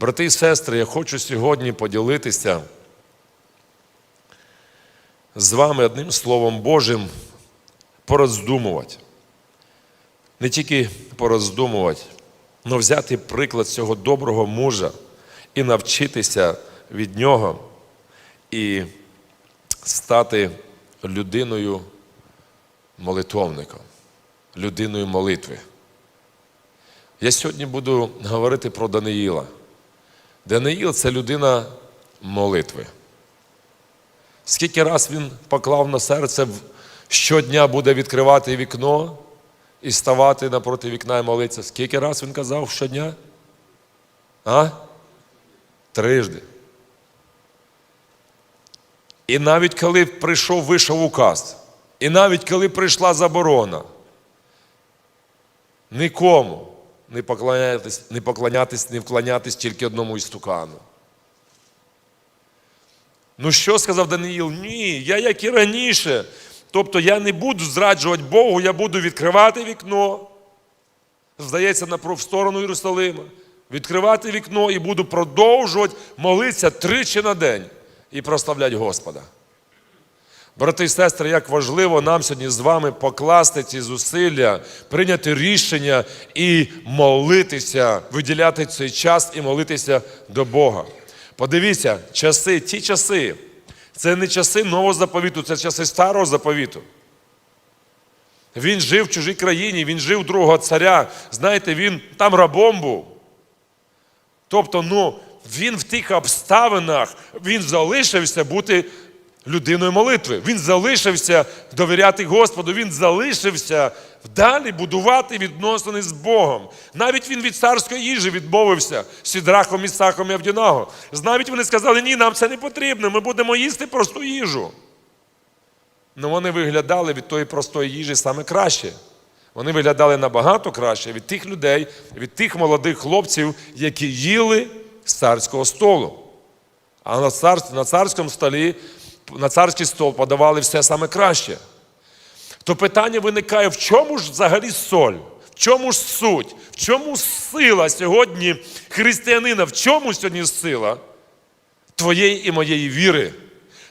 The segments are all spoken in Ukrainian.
Брати і сестри, я хочу сьогодні поділитися з вами одним Словом Божим, пороздумувати. Не тільки пороздумувати, але взяти приклад цього доброго мужа і навчитися від нього і стати людиною молитовником, людиною молитви. Я сьогодні буду говорити про Даниїла. Даниїл це людина молитви. Скільки раз він поклав на серце, щодня буде відкривати вікно і ставати напроти вікна і молитися. Скільки раз він казав щодня? А? Трижди. І навіть коли прийшов, вийшов указ, і навіть коли прийшла заборона, нікому не поклонятись, не поклонятись, не вклонятись тільки одному істукану. Ну що сказав Даниїл? Ні, я як і раніше. Тобто я не буду зраджувати Богу, я буду відкривати вікно. Здається, на сторону Єрусалима. Відкривати вікно і буду продовжувати молитися тричі на день і прославляти Господа. Брати і сестри, як важливо нам сьогодні з вами покласти ці зусилля, прийняти рішення і молитися, виділяти цей час і молитися до Бога. Подивіться, часи, ті часи, це не часи нового заповіту, це часи старого заповіту. Він жив в чужій країні, він жив другого царя. Знаєте, він там рабом був. Тобто, ну, він в тих обставинах він залишився бути людиною молитви. Він залишився довіряти Господу, він залишився далі будувати відносини з Богом. Навіть він від царської їжі відмовився Сідрахом, Ісахом і Авдінаго. Навіть вони сказали, ні, нам це не потрібно, ми будемо їсти просту їжу. Ну вони виглядали від тої простої їжі саме краще. Вони виглядали набагато краще від тих людей, від тих молодих хлопців, які їли з царського столу. А на царському столі, на царський стол подавали все саме краще. То питання виникає, в чому ж взагалі соль? В чому ж суть? В чому сила сьогодні християнина? В чому сьогодні сила твоєї і моєї віри?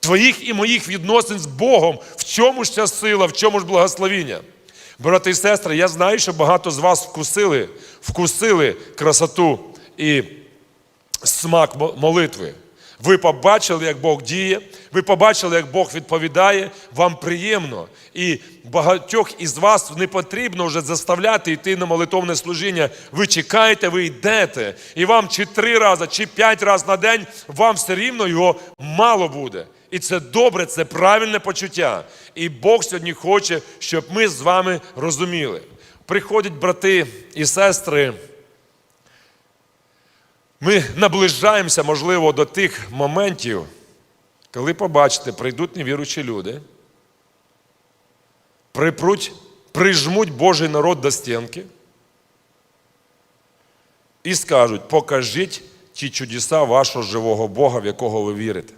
Твоїх і моїх відносин з Богом. В чому ж ця сила, в чому ж благословіння? Брати і сестри, я знаю, що багато з вас вкусили, вкусили красоту і смак молитви. Ви побачили, як Бог діє, ви побачили, як Бог відповідає, вам приємно. І багатьох із вас не потрібно вже заставляти йти на молитовне служіння. Ви чекаєте, ви йдете. І вам чи три рази, чи п'ять разів на день, вам все рівно його мало буде. І це добре, це правильне почуття. І Бог сьогодні хоче, щоб ми з вами розуміли. Приходять брати і сестри. Ми наближаємося, можливо, до тих моментів, коли побачите, прийдуть невіруючі люди, припруть, прижмуть Божий народ до стінки і скажуть: покажіть ті чудеса вашого живого Бога, в якого ви вірите.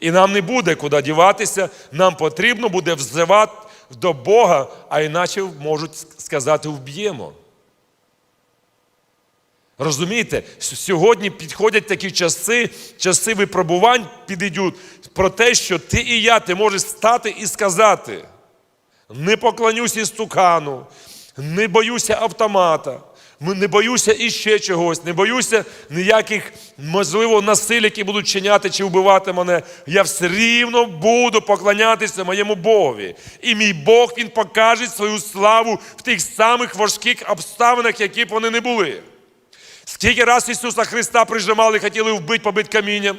І нам не буде куди діватися, нам потрібно буде взивати до Бога, а іначе можуть сказати вб'ємо. Розумієте, сьогодні підходять такі часи, часи випробувань підійдуть про те, що ти і я, ти можеш стати і сказати: не поклонюсь істукану, не боюся автомата, не боюся іще чогось, не боюся ніяких, можливо, насиль, які будуть чиняти чи вбивати мене. Я все рівно буду поклонятися моєму Богові. І мій Бог Він покаже свою славу в тих самих важких обставинах, які б вони не були. Скільки раз Ісуса Христа прижимали, хотіли вбити, побити камінням.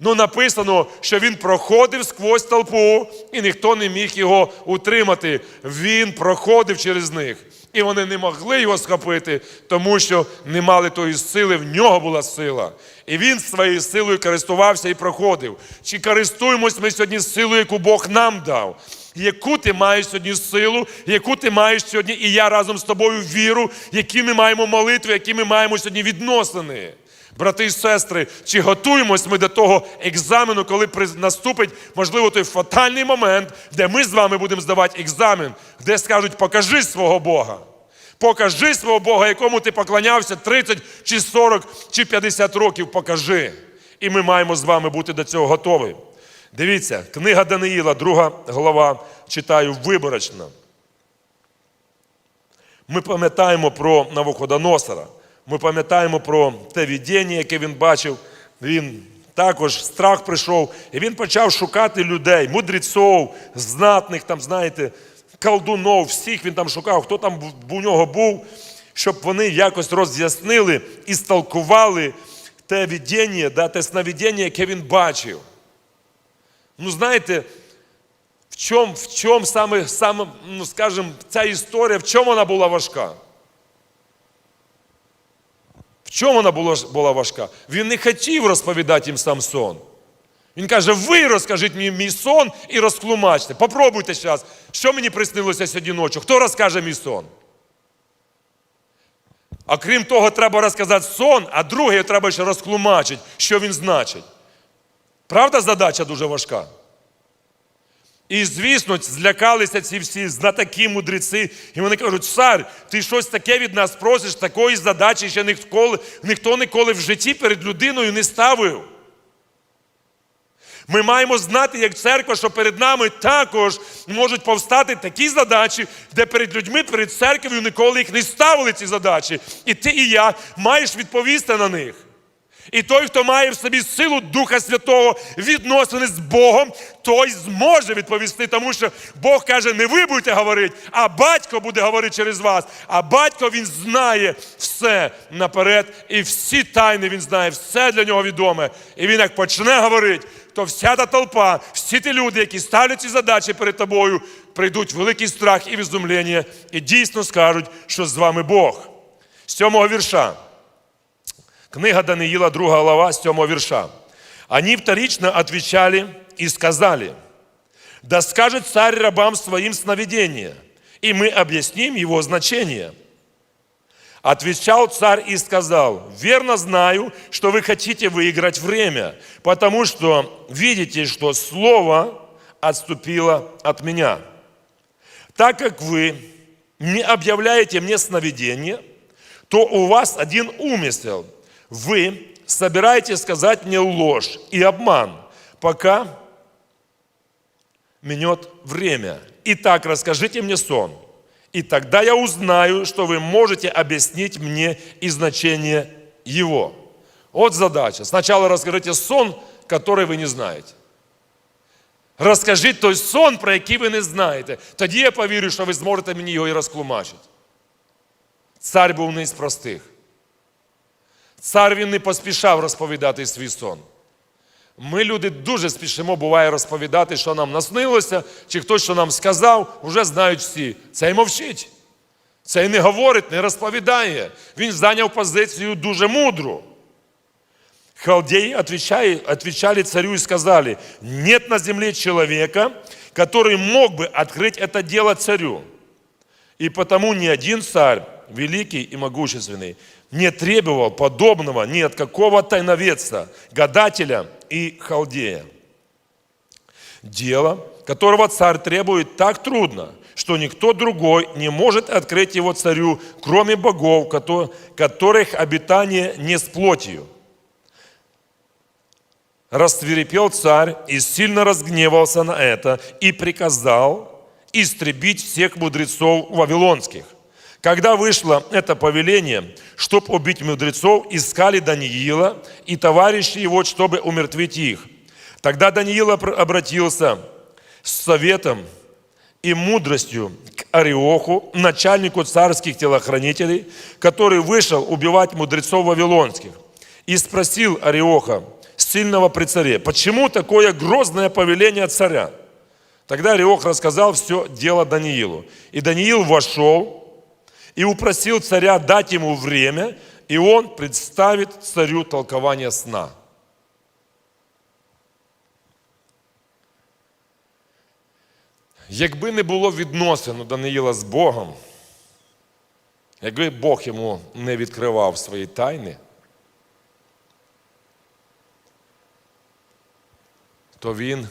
Ну, написано, що Він проходив сквозь толпу, і ніхто не міг його утримати. Він проходив через них. І вони не могли його схопити, тому що не мали тої сили, в нього була сила. І він своєю силою користувався і проходив. Чи користуємось ми сьогодні силою, яку Бог нам дав? Яку ти маєш сьогодні силу, яку ти маєш сьогодні, і я разом з тобою віру, які ми маємо молитви, які ми маємо сьогодні відносини. Брати і сестри, чи готуємось ми до того екзамену, коли наступить, можливо, той фатальний момент, де ми з вами будемо здавати екзамен, де скажуть, покажи свого Бога. Покажи свого Бога, якому ти поклонявся 30 чи 40 чи 50 років. Покажи. І ми маємо з вами бути до цього готові. Дивіться, книга Даниїла, друга глава, читаю виборочно. Ми пам'ятаємо про Навуходоносора. Ми пам'ятаємо про те віддіння, яке він бачив. Він також страх прийшов, і він почав шукати людей, мудрецов, знатних, там, знаєте, колдунов, всіх він там шукав, хто там у нього був, щоб вони якось роз'яснили і сталкували те віддіння, да, те сновидіння, яке він бачив. Ну, знаєте, в чому в чому саме, саме, ну, скажімо, ця історія, в чому вона була важка? В чому вона була, була важка? Він не хотів розповідати їм сам сон. Він каже: ви розкажіть мені мій сон і розклумачте. Попробуйте зараз, що мені приснилося сьогодні ночі. Хто розкаже мій сон? А крім того, треба розказати сон, а друге треба ще розклумачити, що він значить. Правда, задача дуже важка? І, звісно, злякалися ці всі знатаки, мудреці. І вони кажуть, цар, ти щось таке від нас просиш, такої задачі ще ніхто, ніхто ніколи в житті перед людиною не ставив. Ми маємо знати, як церква, що перед нами також можуть повстати такі задачі, де перед людьми, перед церквою ніколи їх не ставили ці задачі. І ти, і я маєш відповісти на них. І той, хто має в собі силу Духа Святого відносини з Богом, той зможе відповісти, тому що Бог каже, не ви будете говорити, а батько буде говорити через вас. А батько він знає все наперед, і всі тайни він знає, все для нього відоме. І він як почне говорити, то вся та толпа, всі ті люди, які ставлять ці задачі перед тобою, прийдуть в великий страх і візумлення, і дійсно скажуть, що з вами Бог. З сьомого вірша. Книга Даниила, 2 глава, 7 верша. Они вторично отвечали и сказали, да скажет царь рабам своим сновидение, и мы объясним его значение. Отвечал царь и сказал, верно знаю, что вы хотите выиграть время, потому что видите, что слово отступило от меня. Так как вы не объявляете мне сновидение, то у вас один умысел – вы собираетесь сказать мне ложь и обман, пока минет время. Итак, расскажите мне сон, и тогда я узнаю, что вы можете объяснить мне и значение его. Вот задача. Сначала расскажите сон, который вы не знаете. Розкажіть той сон, про який ви не знаєте. Тоді я повірю, що ви зможете мені його і розклумачити. Цар був не з простих. Цар він не поспішав розповідати свій сон. Ми, люди, дуже спішимо, буває, розповідати, що нам наснилося, чи хтось що нам сказав, вже знають всі. Цей мовчить. Цей не говорить, не розповідає. Він зайняв позицію дуже мудру. Халдеи отвечали, отвечали царю и сказали, нет на земле человека, который мог бы открыть это дело царю. И потому ни один царь, великий и могущественный, не требовал подобного ни от какого тайноведца, гадателя и халдея. Дело, которого царь требует, так трудно, что никто другой не может открыть его царю, кроме богов, которых обитание не с плотью. Расцвирепел царь и сильно разгневался на это и приказал истребить всех мудрецов вавилонских. Когда вышло это повеление, чтобы убить мудрецов, искали Даниила и товарищи его, чтобы умертвить их. Тогда Даниил обратился с советом и мудростью к Ариоху, начальнику царских телохранителей, который вышел убивать мудрецов вавилонских, и спросил Ариоха, сильного при царе, почему такое грозное повеление царя? Тогда Ариох рассказал все дело Даниилу. И Даниил вошел и упросил царя дать ему время, и он представит царю толкование сна. Якби не було відносин у Даниїла з Богом, якби Бог йому не відкривав свої тайни, то він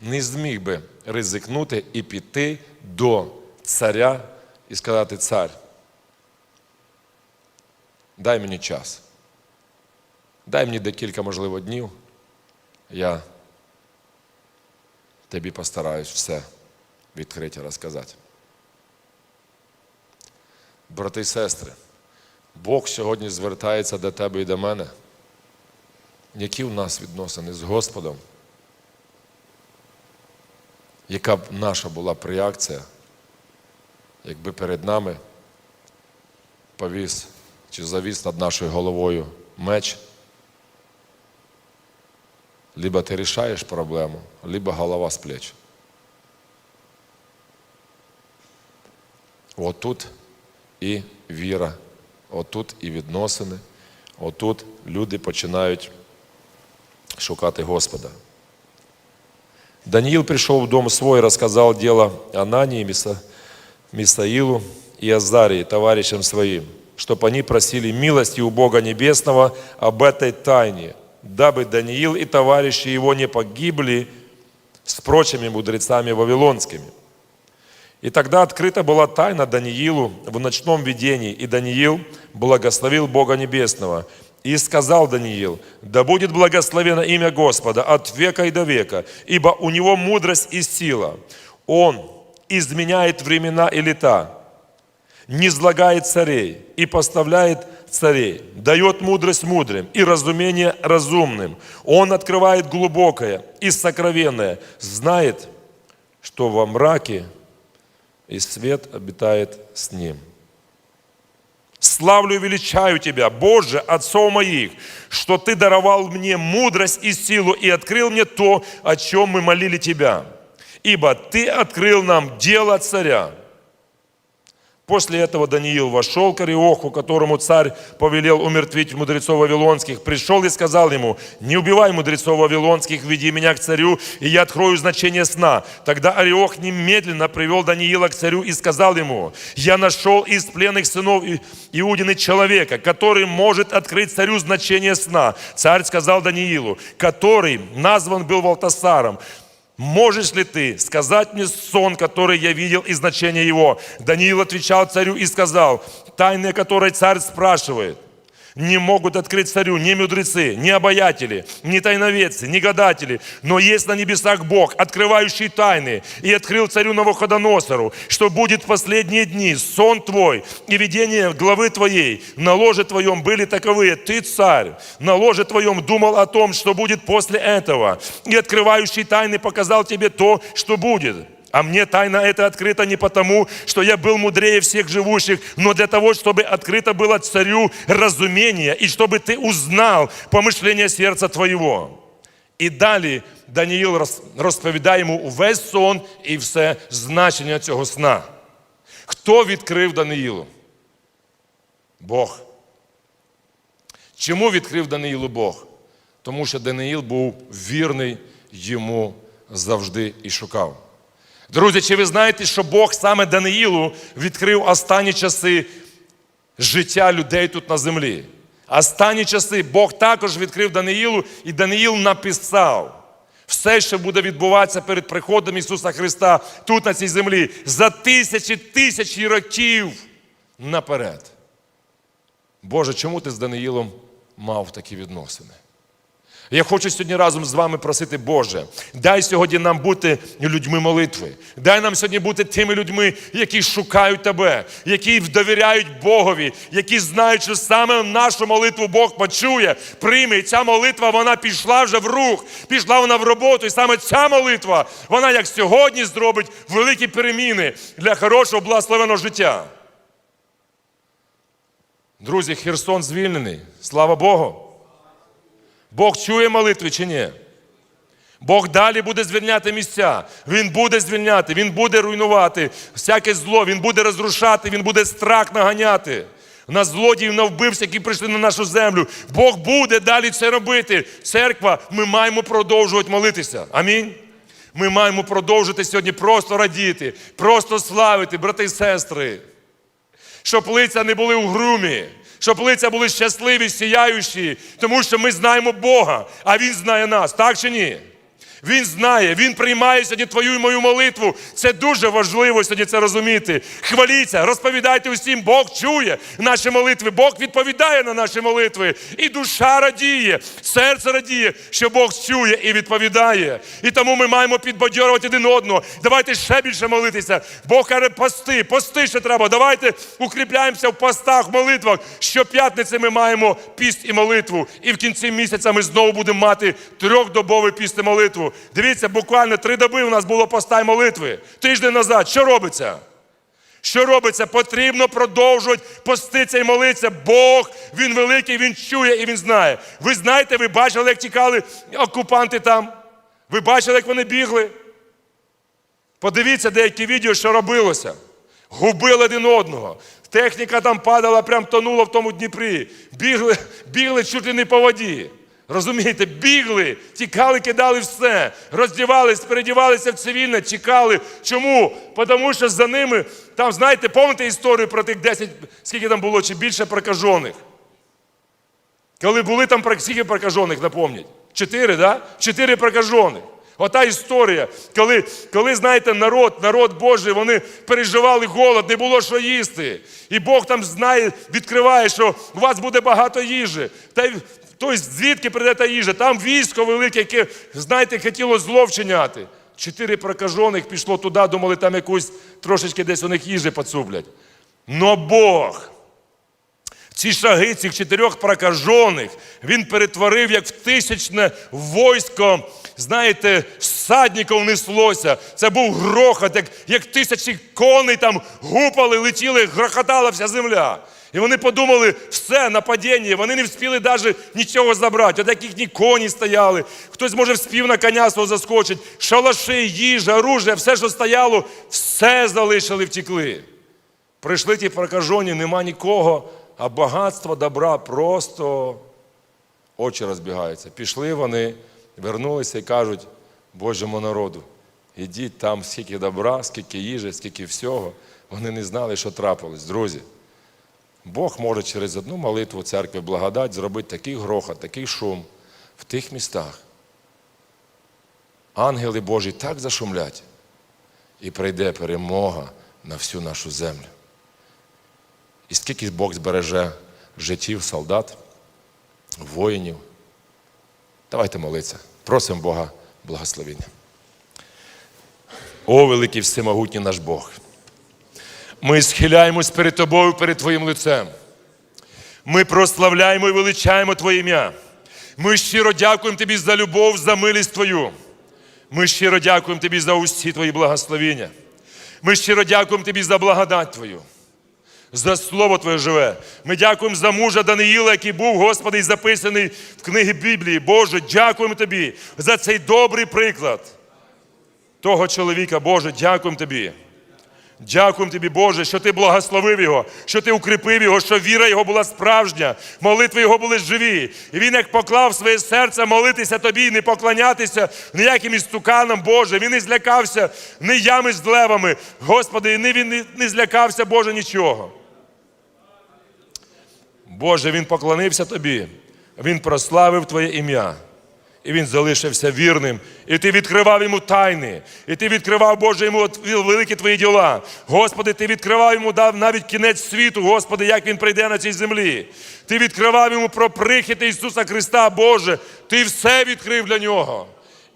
не зміг би ризикнути і піти до царя і сказати, цар, дай мені час. Дай мені декілька, можливо, днів. Я тобі постараюсь все відкрити розказати. Брати і сестри, Бог сьогодні звертається до тебе і до мене. Які в нас відносини з Господом? Яка б наша була б реакція, якби перед нами повіс чи завіс над нашою головою меч? Либо ти рішаєш проблему, либо голова з плеч. Отут і віра, отут і відносини, отут люди починають шукати Господа. Даниил пришел в дом свой рассказал дело Анании, Миса- Мисаилу и Азарии, товарищам своим, чтоб они просили милости у Бога Небесного об этой тайне, дабы Даниил и товарищи его не погибли с прочими мудрецами вавилонскими. И тогда открыта была тайна Даниилу в ночном видении, и Даниил благословил Бога Небесного. И сказал Даниил, да будет благословено имя Господа от века и до века, ибо у него мудрость и сила. Он изменяет времена и лета, не злагает царей и поставляет царей, дает мудрость мудрым и разумение разумным. Он открывает глубокое и сокровенное, знает, что во мраке и свет обитает с ним. Славлю и величаю Тебя, Боже, отцов моих, что Ты даровал мне мудрость и силу и открыл мне то, о чем мы молили Тебя. Ибо Ты открыл нам дело царя. После этого Даниил вошел к Ариоху, которому царь повелел умертвить мудрецов вавилонских, пришел и сказал ему, не убивай мудрецов вавилонских, веди меня к царю, и я открою значение сна. Тогда Ариох немедленно привел Даниила к царю и сказал ему, я нашел из пленных сынов Иудины человека, который может открыть царю значение сна. Царь сказал Даниилу, который назван был Валтасаром, Можешь ли ты сказать мне сон, который я видел и значение его? Даниил отвечал царю и сказал, тайны, которые царь спрашивает, не могут открыть царю ни мудрецы, ни обаятели, ни тайноведцы, ни гадатели, но есть на небесах Бог, открывающий тайны, и открыл царю Навуходоносору, что будет в последние дни сон твой и видение главы твоей на ложе твоем были таковые. Ты, царь, на ложе твоем думал о том, что будет после этого, и открывающий тайны показал тебе то, что будет. А мне тайна эта открыта не потому, что я был мудрее всех живущих, но для того, чтобы открыто было царю разумение, и чтобы ты узнал помышление сердца твоего. І далі Даниїл роз- розповідає йому увесь сон і все значення цього сна. Хто відкрив Даниїлу? Бог. Чому відкрив Даниїлу Бог? Тому що Даниїл був вірний йому завжди і шукав. Друзі, чи ви знаєте, що Бог саме Даниїлу відкрив останні часи життя людей тут на землі? Останні часи Бог також відкрив Даниїлу, і Даниїл написав все, що буде відбуватися перед приходом Ісуса Христа тут на цій землі за тисячі тисячі років наперед. Боже, чому ти з Даниїлом мав такі відносини? Я хочу сьогодні разом з вами просити, Боже, дай сьогодні нам бути людьми молитви. Дай нам сьогодні бути тими людьми, які шукають Тебе, які довіряють Богові, які знають, що саме нашу молитву Бог почує, прийме. І ця молитва вона пішла вже в рух, пішла вона в роботу. І саме ця молитва, вона як сьогодні зробить великі переміни для хорошого благословеного життя. Друзі, Херсон звільнений. Слава Богу. Бог чує молитви чи ні? Бог далі буде звільняти місця. Він буде звільняти, Він буде руйнувати всяке зло, Він буде розрушати, Він буде страх наганяти. На злодіїв, на вбивців, які прийшли на нашу землю. Бог буде далі це робити. Церква, ми маємо продовжувати молитися. Амінь. Ми маємо продовжити сьогодні просто радіти, просто славити, брати і сестри щоб лиця не були у грумі, щоб лиця були щасливі, сіяючі, тому що ми знаємо Бога, а Він знає нас, так чи ні? Він знає, Він приймає сьогодні твою і мою молитву. Це дуже важливо сьогодні це розуміти. Хваліться, розповідайте усім, Бог чує наші молитви, Бог відповідає на наші молитви. І душа радіє, серце радіє, що Бог чує і відповідає. І тому ми маємо підбадьорувати один одного. Давайте ще більше молитися. Бог каже, пости, пости ще треба. Давайте укріпляємося в постах, в молитвах. Щоп'ятниці ми маємо піст і молитву. І в кінці місяця ми знову будемо мати трьохдобовий піст і молитву. Дивіться, буквально три доби у нас було поста й молитви. Тиждень назад. Що робиться? Що робиться? Потрібно продовжувати поститися і молитися. Бог, Він великий, Він чує і Він знає. Ви знаєте, ви бачили, як тікали окупанти там? Ви бачили, як вони бігли? Подивіться деякі відео, що робилося. Губили один одного. Техніка там падала, прям тонула в тому Дніпрі. Бігли, бігли чуть ли не по воді. Розумієте, бігли, тікали, кидали все, роздівались, передівалися в цивільне, чекали. Чому? Тому що за ними, там, знаєте, пам'ятаєте історію про тих 10, скільки там було, чи більше прокажених? Коли були там скільки прокажених, напомніть? Чотири, да? Чотири прокажених. Ота історія, коли, коли, знаєте, народ, народ Божий, вони переживали голод, не було що їсти. І Бог там знає, відкриває, що у вас буде багато їжі. Та й тобто, звідки прийде та їжа? Там військо велике, яке, знаєте, хотіло зло вчиняти. Чотири прокажених пішло туди, думали, там якусь трошечки десь у них їжі поцублять. Но Бог ці шаги цих чотирьох прокажених він перетворив як в тисячне войсько, знаєте, всадників неслося. Це був грохот, як, як тисячі коней там гупали, летіли, грохотала вся земля. І вони подумали, все, нападіння, вони не встигли навіть нічого забрати. От як їхні коні стояли, хтось, може, вспів на коня свого заскочить, шалаши, їжа, оружие, все, що стояло, все залишили, втекли. Прийшли ті прокажені, нема нікого, а багатство добра просто очі розбігаються. Пішли вони, вернулися і кажуть Божому народу, ідіть там, скільки добра, скільки їжі, скільки всього. Вони не знали, що трапилось, друзі. Бог може через одну молитву церкви благодать зробити такий грохот, такий шум в тих містах. Ангели Божі так зашумлять, і прийде перемога на всю нашу землю. І скільки Бог збереже життів солдат, воїнів. Давайте молитися. Просимо Бога благословення. О, великий всемогутній наш Бог. Ми схиляємось перед Тобою, перед Твоїм лицем. Ми прославляємо і величаємо Твоє ім'я. Ми щиро дякуємо Тобі за любов, за милість Твою. Ми щиро дякуємо Тобі за усі Твої благословення. Ми щиро дякуємо Тобі за благодать Твою за слово Твоє живе. Ми дякуємо за мужа Даниїла, який був, Господи, і записаний в книги Біблії. Боже, дякуємо Тобі за цей добрий приклад того чоловіка. Боже, дякуємо Тобі. Дякуємо Тобі, Боже, що Ти благословив його, що Ти укріпив його, що віра його була справжня, молитви його були живі. І він, як поклав своє серце молитися Тобі, не поклонятися ніяким істуканам, Боже. Він не злякався ні ями з левами. Господи, не він не злякався, Боже, нічого. Боже, він поклонився Тобі, він прославив Твоє ім'я. І він залишився вірним. І ти відкривав йому тайни. І ти відкривав, Боже, йому великі твої діла. Господи, ти відкривав йому дав навіть кінець світу, Господи, як він прийде на цій землі. Ти відкривав йому про прихід Ісуса Христа, Боже. Ти все відкрив для нього.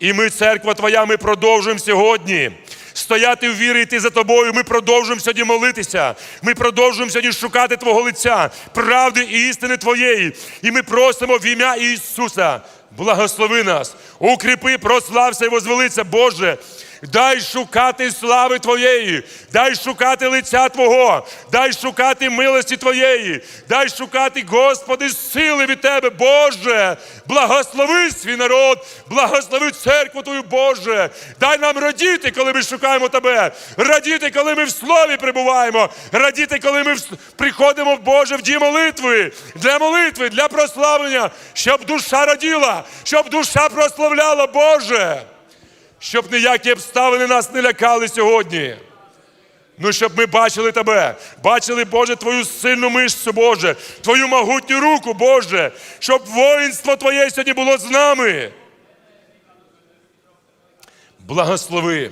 І ми, церква Твоя, ми продовжуємо сьогодні. Стояти в вірі, йти за тобою. Ми продовжуємо сьогодні молитися. Ми продовжуємо сьогодні шукати Твого лиця, правди і істини Твоєї. І ми просимо в ім'я Ісуса. Благослови нас, укріпи, прослався і возвелиться, Боже. Дай шукати слави Твоєї, дай шукати лиця Твого, дай шукати милості Твоєї, дай шукати, Господи, сили від Тебе, Боже. Благослови свій народ, благослови церкву Твою, Боже. Дай нам радіти, коли ми шукаємо Тебе, радіти, коли ми в слові прибуваємо, радіти, коли ми приходимо, Боже, в дім молитви, для молитви, для прославлення, щоб душа раділа, щоб душа прославляла, Боже щоб ніякі обставини нас не лякали сьогодні. Ну, щоб ми бачили тебе, бачили, Боже, Твою сильну мишцю, Боже, Твою могутню руку, Боже, щоб воїнство Твоє сьогодні було з нами. Благослови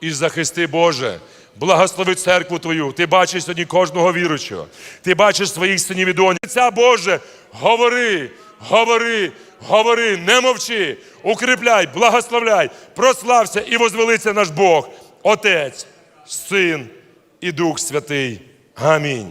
і захисти Боже. Благослови церкву Твою. Ти бачиш сьогодні кожного віручого. Ти бачиш своїх синів і донь. Ця Боже, говори, говори, говори, не мовчи, укріпляй, благословляй, прослався і возвелиться наш Бог, Отець, Син і Дух Святий. Амінь.